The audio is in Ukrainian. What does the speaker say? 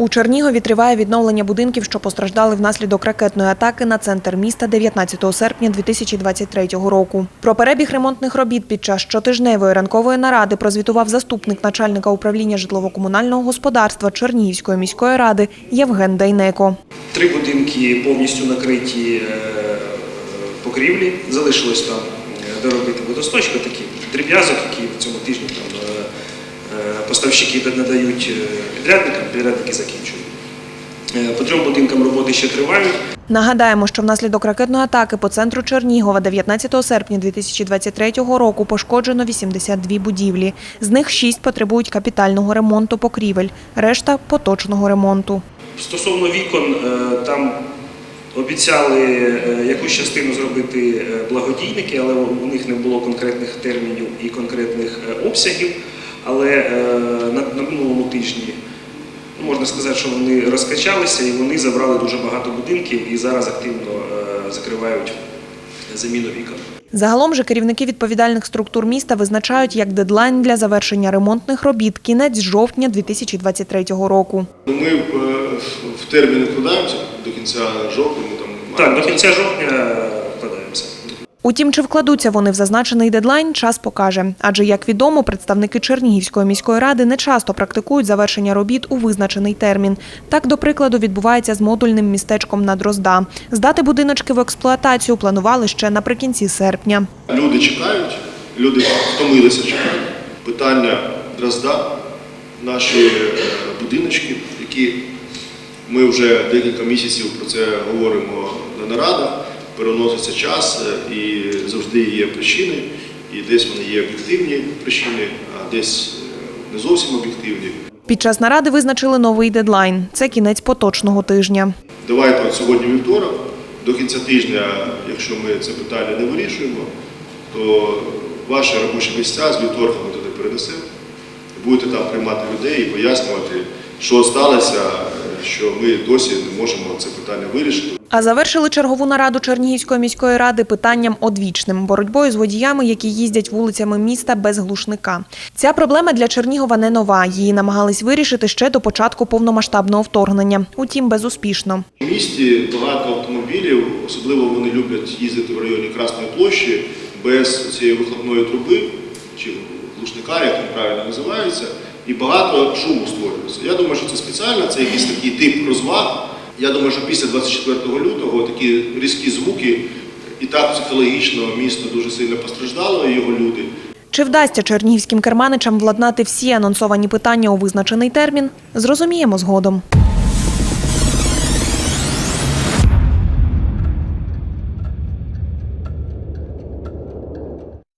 У Чернігові триває відновлення будинків, що постраждали внаслідок ракетної атаки на центр міста 19 серпня 2023 року. Про перебіг ремонтних робіт під час щотижневої ранкової наради прозвітував заступник начальника управління житлово-комунального господарства Чернігівської міської ради Євген Дейнеко. Три будинки повністю накриті е, покрівлі. Залишилось там е, доробити водосточка, такі дріб'язок, які в цьому тижні там е, поставщики надають е, підрядникам, підрядники закінчують. Е, По трьом будинкам роботи ще тривають. Нагадаємо, що внаслідок ракетної атаки по центру Чернігова 19 серпня 2023 року пошкоджено 82 будівлі. З них 6 потребують капітального ремонту покрівель, решта – поточного ремонту. Стосовно вікон, е, там обіцяли е, якусь частину зробити е, благодійники, але у них не було конкретних термінів і конкретних е, обсягів. Але е, на, на минулому тижні ну, можна сказати, що вони розкачалися і вони забрали дуже багато будинків і зараз активно е, закривають заміну вікон. Загалом же керівники відповідальних структур міста визначають як дедлайн для завершення ремонтних робіт кінець жовтня 2023 року. Ну, Ми е, в термін вкладаємося до кінця жовтня. Ми там Так, до кінця жовтня. Утім, чи вкладуться вони в зазначений дедлайн, час покаже. Адже, як відомо, представники Чернігівської міської ради не часто практикують завершення робіт у визначений термін. Так, до прикладу, відбувається з модульним містечком на Дрозда. Здати будиночки в експлуатацію планували ще наприкінці серпня. Люди чекають, люди втомилися чекати. Питання Дрозда, наші е, будиночки, які ми вже декілька місяців про це говоримо на нарадах, переноситься час е, і завжди є причини, і десь вони є об'єктивні причини, а десь е, не зовсім об'єктивні. Під час наради визначили новий дедлайн – це кінець поточного тижня. Давайте от сьогодні вівторок, до кінця тижня, якщо ми це питання не вирішуємо, то ваші робочі місця з вівторка ми туди перенесемо. Будете там приймати людей і пояснювати, що сталося, що ми досі не можемо це питання вирішити. А завершили чергову нараду Чернігівської міської ради питанням одвічним – боротьбою з водіями, які їздять вулицями міста без глушника. Ця проблема для Чернігова не нова. Її намагались вирішити ще до початку повномасштабного вторгнення. Утім, безуспішно. У місті багато автомобілів, особливо вони люблять їздити в районі Красної площі без цієї вихлопної труби чи глушника, як він правильно називається, і багато шуму створюється. Я думаю, що це спеціально, це якийсь такий тип розваг. Я думаю, що після 24 лютого такі різкі звуки, і так психологічно місто дуже сильно постраждало, і його люди. Чи вдасться чернігівським керманичам владнати всі анонсовані питання у визначений термін? Зрозуміємо згодом.